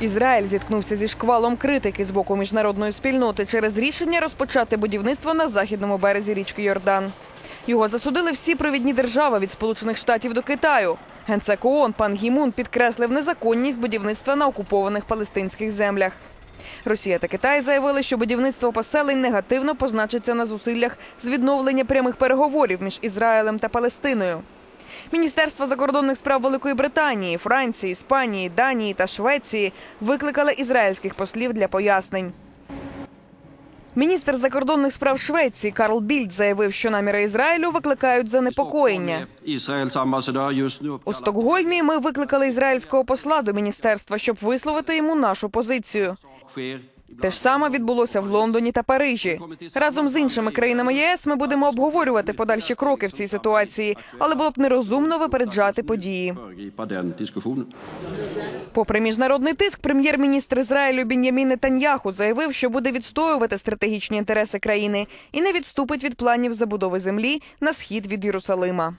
Ізраїль зіткнувся зі шквалом критики з боку міжнародної спільноти через рішення розпочати будівництво на західному березі річки Йордан. Його засудили всі провідні держави від Сполучених Штатів до Китаю. Генсек ООН пан Гімун підкреслив незаконність будівництва на окупованих палестинських землях. Росія та Китай заявили, що будівництво поселень негативно позначиться на зусиллях з відновлення прямих переговорів між Ізраїлем та Палестиною. Міністерства закордонних справ Великої Британії, Франції, Іспанії, Данії та Швеції викликали ізраїльських послів для пояснень. Міністр закордонних справ Швеції Карл Більд заявив, що наміри Ізраїлю викликають занепокоєння. У Стокгольмі ми викликали ізраїльського посла до міністерства, щоб висловити йому нашу позицію. Те ж саме відбулося в Лондоні та Парижі. Разом з іншими країнами ЄС ми будемо обговорювати подальші кроки в цій ситуації, але було б нерозумно випереджати події. Попри міжнародний тиск, прем'єр-міністр Ізраїлю Бін'ямін Нетаньяху заявив, що буде відстоювати стратегічні інтереси країни і не відступить від планів забудови землі на схід від Єрусалима.